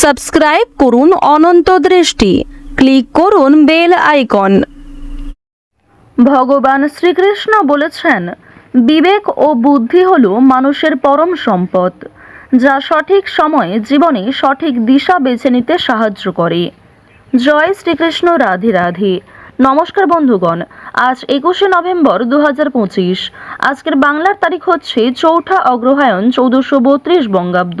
Subscribe করুন অনন্ত দৃষ্টি। Click করুন বেল আইকন। ভগবান শ্রীকৃষ্ণ বলেছেন, বিবেক ও বুদ্ধি হল মানুষের পরম সম্পদ, যা সঠিক সময়ে জীবনে সঠিক দিশা বেছে নিতে সাহায্য করে। জয় শ্রীকৃষ্ণ, রাধে রাধে। নমস্কার বন্ধুগণ, আজ একুশে নভেম্বর দু হাজার পঁচিশ। আজকের বাংলার তারিখ হচ্ছে চৌঠা অগ্রহায়ণ চৌদ্দশো বত্রিশ বঙ্গাব্দ।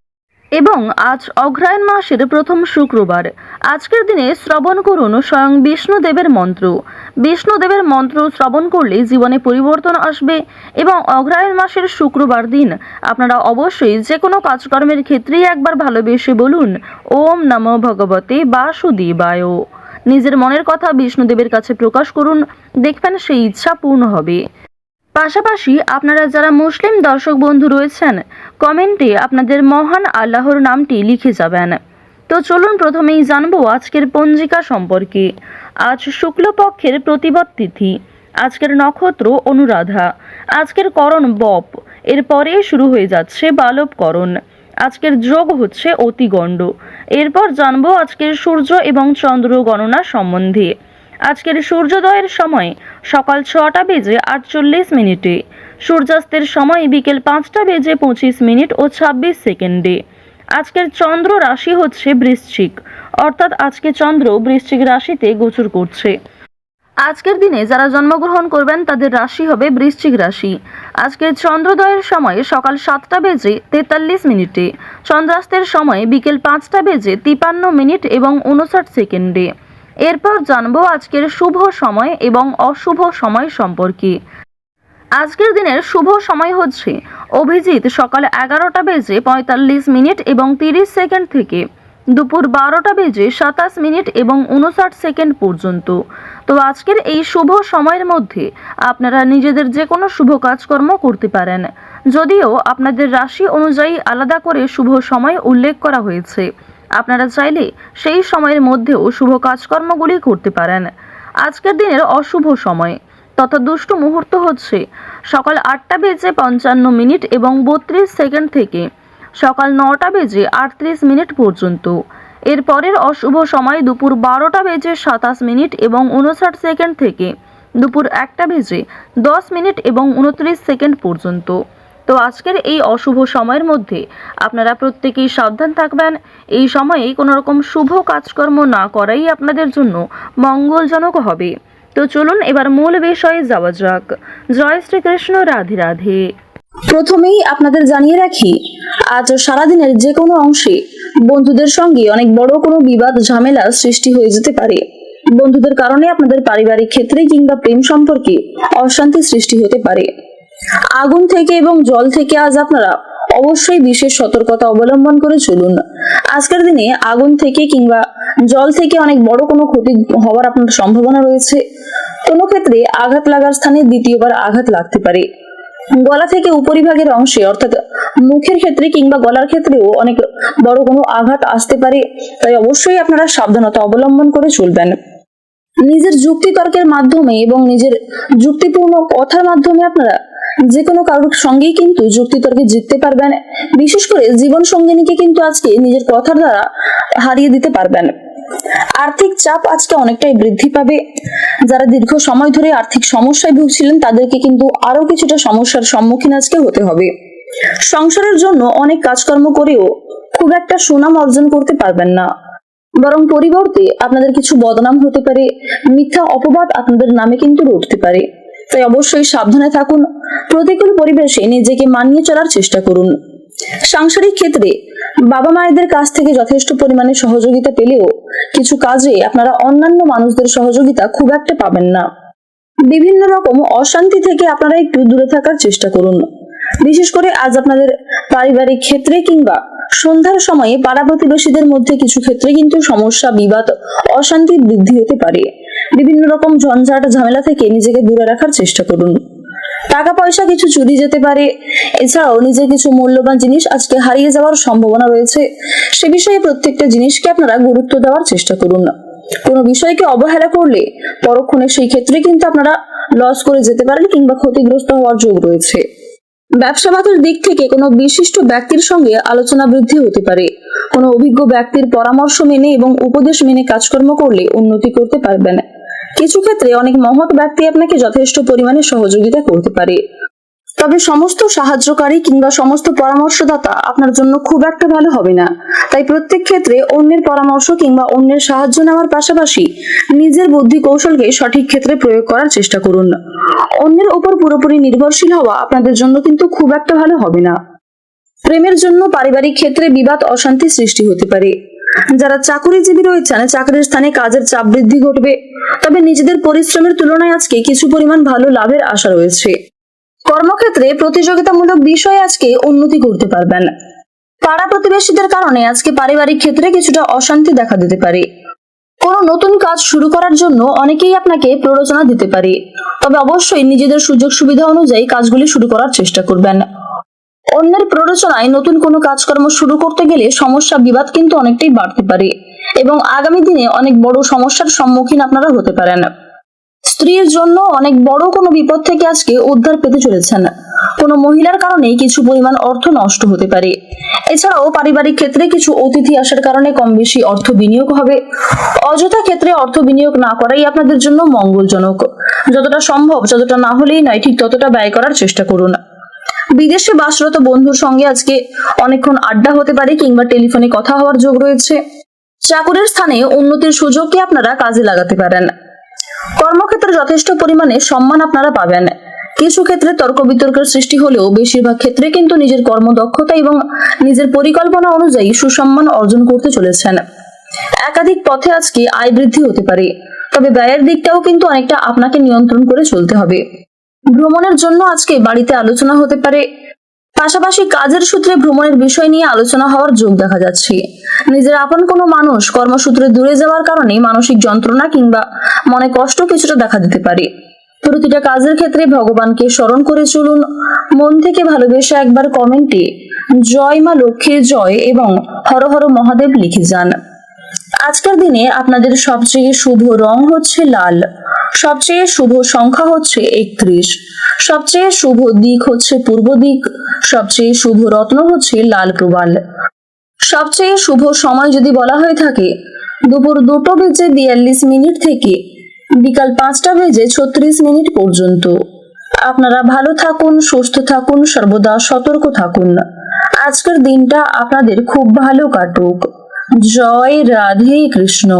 এবং আজ অগ্রায়ণ মাসের প্রথম শুক্রবার। আজকের দিনে শ্রবণ করুন স্বয়ং বিষ্ণুদেবের মন্ত্র। বিষ্ণুদেবের মন্ত্র শ্রবণ করলে জীবনে পরিবর্তন আসবে এবং অগ্রায়ণ মাসের শুক্রবার দিন আপনারা অবশ্যই যে কোনো কাজকর্মের ক্ষেত্রেই একবার ভালোবেসে বলুন, ওম নমো ভগবতে বাসুদেবায়। নিজের মনের কথা বিষ্ণুদেবের কাছে প্রকাশ করুন, দেখবেন সেই ইচ্ছা পূর্ণ হবে। পাশাপাশি আপনারা যারা মুসলিম দর্শক বন্ধু রয়েছেন, কমেন্টে আপনাদের মহান আল্লাহর নামটি লিখে যাবেন। তো চলুন প্রথমেই জানব আজকের পঞ্জিকা সম্পর্কে। আজ শুক্লপক্ষের প্রতিবদ তিথি, আজকের নক্ষত্র অনুরাধা, আজকের করণ বপ, এরপরে শুরু হয়ে যাচ্ছে বালবকরণ, আজকের যোগ হচ্ছে অতিগণ্ড। এরপর জানব আজকের সূর্য এবং চন্দ্র গণনা সম্বন্ধে। আজকের সূর্যোদয়ের সময় সকাল ছটা বেজে আটচল্লিশ মিনিটে। সূর্যাস্তের সময় বিকেল পাঁচটা বেজে পঁচিশ মিনিট ও ছাব্বিশ সেকেন্ডে। আজকের চন্দ্র রাশি হচ্ছে বৃশ্চিক। অর্থাৎ আজকে চন্দ্র বৃশ্চিক রাশিতে গোচর করছে। আজকের দিনে যারা জন্মগ্রহণ করবেন, তাদের রাশি হবে বৃশ্চিক রাশি। আজকের চন্দ্রোদয়ের সময় সকাল সাতটা বেজে তেতাল্লিশ মিনিটে। চন্দ্রাস্তের সময় বিকেল পাঁচটা বেজে তিপান্ন মিনিট এবং উনষাট সেকেন্ডে। এরপর জানব আজকের শুভ সময় এবং অশুভ সময় সম্পর্কে। আজকের দিনের শুভ সময় হচ্ছে অভিজিৎ সকাল এগারোটা বেজে পঁয়তাল্লিশ মিনিট এবং তিরিশ সেকেন্ড থেকে দুপুর বারোটা বেজে সাতাশ মিনিট এবং উনষাট সেকেন্ড পর্যন্ত। তো আজকের এই শুভ সময়ের মধ্যে আপনারা নিজেদের যে কোনো শুভ কাজকর্ম করতে পারেন। যদিও আপনাদের রাশি অনুযায়ী আলাদা করে শুভ সময় উল্লেখ করা হয়েছে। আপনারা চাইলে সেই সময়ের মধ্যেও শুভ কাজকর্মগুলি করতে পারেন। আজকের দিনের অশুভ সময়। তথা দুষ্টু মুহূর্ত হচ্ছে সকাল আটটা বেজে পঞ্চান্ন মিনিট এবং বত্রিশ সেকেন্ড থেকে সকাল নটা বেজে আটত্রিশ মিনিট পর্যন্ত। এর পরের অশুভ সময় দুপুর বারোটা বেজে সাতাশ মিনিট এবং উনষাট সেকেন্ড থেকে দুপুর একটা বেজে দশ মিনিট এবং উনত্রিশ সেকেন্ড পর্যন্ত। তো আজকের এই অশুভ সময়ের মধ্যে আপনারা প্রত্যেকেই সাবধান থাকবেন। এই সময়ে কোনো রকম শুভ কাজকর্ম না করাই আপনাদের জন্য মঙ্গলজনক হবে। তো চলুন এবার মূল বিষয়ে যাওয়া যাক। জয় শ্রীকৃষ্ণ, রাধে রাধে। প্রথমেই আপনাদের জানিয়ে রাখি, আজ সারাদিনের যে কোনো অংশে বন্ধুদের সঙ্গে অনেক বড় কোনো বিবাদ, ঝামেলা সৃষ্টি হয়ে যেতে পারে। বন্ধুদের কারণে আপনাদের পারিবারিক ক্ষেত্রে কিংবা প্রেম সম্পর্কে অশান্তি সৃষ্টি হতে পারে। আগুন থেকে এবং জল থেকে আজ আপনারা অবশ্যই বিশেষ সতর্কতা অবলম্বন করে চলুন। আজকের দিনে আগুন থেকে কিংবা জল থেকে অনেক বড় কোনো ক্ষতি হওয়ার আপনার সম্ভাবনা রয়েছে। কোনো ক্ষেত্রে আঘাত লাগার স্থানে দ্বিতীয়বার আঘাত লাগতে পারে। গলা থেকে উপরিভাগের অংশে, অর্থাৎ মুখের ক্ষেত্রে কিংবা গলার ক্ষেত্রেও অনেক বড় কোনো আঘাত আসতে পারে। তাই অবশ্যই আপনারা সাবধানতা অবলম্বন করে চলবেন। নিজের যুক্তি তর্কের মাধ্যমে এবং নিজের যুক্তিপূর্ণ কথার মাধ্যমে আপনারা যে কোনো কারোর সঙ্গেই কিন্তু যুক্তি তর্কে জিততে পারবেন। বিশেষ করে জীবন সঙ্গিনীকে কিন্তু আজকে নিজের কথার দ্বারা হারিয়ে দিতে পারবেন। আর্থিক চাপ আজকে অনেকটাই বৃদ্ধি পাবে। যারা দীর্ঘ সময় ধরে আর্থিক সমস্যায় ভুগছিলেন, তাদেরকে কিন্তু আরও কিছুটা সমস্যার সম্মুখীন আজকে হতে হবে। সংসারের জন্য অনেক কাজকর্ম করেও খুব একটা সুনাম অর্জন করতে পারবেন না। বরং পরিবর্তে আপনাদের কিছু বদনাম হতে পারে, মিথ্যা অপবাদ আপনাদের নামে কিন্তু উঠতে পারে। তাই অবশ্যই সাবধানে থাকুন, প্রতিকূল পরিবেশে নিজেকে মানিয়ে চলার চেষ্টা করুন। সাংসারিক ক্ষেত্রে বাবা মায়েদের কাছ থেকে যথেষ্ট পরিমাণে সহযোগিতা পেলেও কিছু কাজে আপনারা অন্যান্য মানুষদের সহযোগিতা খুব একটা পাবেন না। বিভিন্ন রকম অশান্তি থেকে আপনারা একটু দূরে থাকার চেষ্টা করুন। বিশেষ করে আজ আপনাদের পারিবারিক ক্ষেত্রে কিংবা সন্ধ্যার সময়ে পাড়া প্রতিবেশীদের মধ্যে কিছু ক্ষেত্রে কিন্তু সমস্যা, বিবাদ, অশান্তি বৃদ্ধি হতে পারে। বিভিন্ন রকম ঝঞ্ঝাট, ঝামেলা থেকে নিজেকে দূরে রাখার চেষ্টা করুন। টাকা পয়সা কিছু চুরি যেতে পারে। এছাড়াও নিজের কিছু মূল্যবান জিনিস আজকে হারিয়ে যাওয়ার সম্ভাবনা রয়েছে। সে বিষয়ে প্রত্যেকটা জিনিসকে আপনারা গুরুত্ব দেওয়ার চেষ্টা করুন। কোনো বিষয়কে অবহেলা করলে পরক্ষণে সেই ক্ষেত্রে কিন্তু আপনারা লস করে যেতে পারেন কিংবা ক্ষতিগ্রস্ত হওয়ার যোগ রয়েছে। ব্যবসা বাতের দিক থেকে কোনো বিশিষ্ট ব্যক্তির সঙ্গে আলোচনা বৃদ্ধি হতে পারে। কোনো অভিজ্ঞ ব্যক্তির পরামর্শ মেনে এবং উপদেশ মেনে কাজকর্ম করলে উন্নতি করতে পারবেন। কিছু ক্ষেত্রে অনেক মহৎ ব্যক্তি আপনাকে যথেষ্ট পরিমাণে সহযোগিতা করতে পারে। তবে সমস্ত সাহায্যকারী কিংবা সমস্ত পরামর্শদাতা আপনার জন্য খুব একটা ভালো হবে না। তাই প্রত্যেক ক্ষেত্রে অন্যের পরামর্শ কিংবা অন্যের সাহায্য নেওয়ার পাশাপাশি নিজের বুদ্ধি কৌশলকে সঠিক ক্ষেত্রে প্রয়োগ করার চেষ্টা করুন। অন্যের উপর পুরোপুরি নির্ভরশীল হওয়া আপনাদের জন্য কিন্তু খুব একটা ভালো হবে না। প্রেমের জন্য পারিবারিক ক্ষেত্রে বিবাদ, অশান্তি সৃষ্টি হতে পারে। যারা চাকুরিজীবী রয়েছেন, চাকরির স্থানে কাজের চাপ বৃদ্ধি ঘটবে। তবে নিজেদের পরিশ্রমের তুলনায় আজকে কিছু পরিমাণ ভালো লাভের আশা রয়েছে। কর্মক্ষেত্রে প্রতিযোগিতামূলক বিষয়ে আজকে উন্নতি করতে পারবেন। পাড়া প্রতিবেশীদের কারণে আজকে পারিবারিক ক্ষেত্রে কিছুটা অশান্তি দেখা দিতে পারে। কোনো নতুন কাজ শুরু করার জন্য অনেকেই আপনাকে প্ররোচনা দিতে পারে। তবে অবশ্যই নিজেদের সুযোগ সুবিধা অনুযায়ী কাজগুলি শুরু করার চেষ্টা করবেন। অন্যের প্ররোচনায় নতুন কোনো কাজকর্ম শুরু করতে গেলে সমস্যা বিবাদ কিন্তু অনেকটাই বাড়তে পারে এবং আগামী দিনে অনেক বড় সমস্যার সম্মুখীন আপনারা হতে পারেন। স্ত্রীর জন্য অনেক বড় কোনো বিপদ থেকে আজকে উদ্ধার পেতে চলেছেন। কোনো মহিলার কারণে কিছু পরিমাণ অর্থ নষ্ট হতে পারে। এছাড়াও পারিবারিক ক্ষেত্রে কিছু অতিথি আসার কারণে কম বেশি অর্থ বিনিয়োগ হবে। অযথা ক্ষেত্রে অর্থ বিনিয়োগ না করাই আপনাদের জন্য মঙ্গলজনক। যতটা সম্ভব, যতটা না হলেই নয়, ঠিক ততটা ব্যয় করার চেষ্টা করুন। বিদেশে বাসরত বন্ধুর সঙ্গে আজকে অনেকক্ষণ আড্ডা হতে পারে কিংবা টেলিফোনে কথা হওয়ার যোগ রয়েছে। চাকুরের স্থানে উন্নতির সুযোগকে আপনারা কাজে লাগাতে পারেন। কর্মক্ষেত্রে যথেষ্ট পরিমাণে সম্মান আপনারা পাবেন। কিছু ক্ষেত্রে তর্ক বিতর্কের সৃষ্টি হলেও বেশিরভাগ ক্ষেত্রে কিন্তু নিজের কর্মদক্ষতা এবং নিজের পরিকল্পনা অনুযায়ী সুসম্মান অর্জন করতে চলেছেন। একাধিক পথে আজকে আয় বৃদ্ধি হতে পারে, তবে ব্যয়ের দিকটাও কিন্তু অনেকটা আপনাকে নিয়ন্ত্রণ করে চলতে হবে। ভ্রমণের জন্য আজকে বাড়িতে আলোচনা হতে পারে পাশাপাশি কাজের সূত্রে ভ্রমণের বিষয় নিয়ে আলোচনা হওয়ার যোগ দেখা যাচ্ছে। নিজের আপন কোনো মানুষ কর্মসূত্রে দূরে যাওয়ার কারণে মানসিক যন্ত্রণা কিংবা মনে কষ্ট কিছুটা দেখা দিতে পারে। প্রতিটা কাজের ক্ষেত্রে ভগবানকে স্মরণ করে চলুন। মন থেকে ভালোবেসে একবার কমেন্টে জয় মা লক্ষ্মীর জয় এবং হর হর মহাদেব লিখে যান। আজকের দিনে আপনাদের সবচেয়ে শুভ রং হচ্ছে লাল। সবচেয়ে শুভ সংখ্যা হচ্ছে একত্রিশ। সবচেয়ে শুভ দিক হচ্ছে পূর্ব দিক, সবচেয়ে শুভ রত্ন হচ্ছে লাল প্রবাল। সবচেয়ে শুভ সময় যদি বলা হয়ে থাকে, দুপুর দুটো বেজে বিয়াল্লিশ মিনিট থেকে বিকাল পাঁচটা বেজে ছত্রিশ মিনিট পর্যন্ত। আপনারা ভালো থাকুন, সুস্থ থাকুন, সর্বদা সতর্ক থাকুন। আজকের দিনটা আপনাদের খুব ভালো কাটুক। জয় রাধে কৃষ্ণ।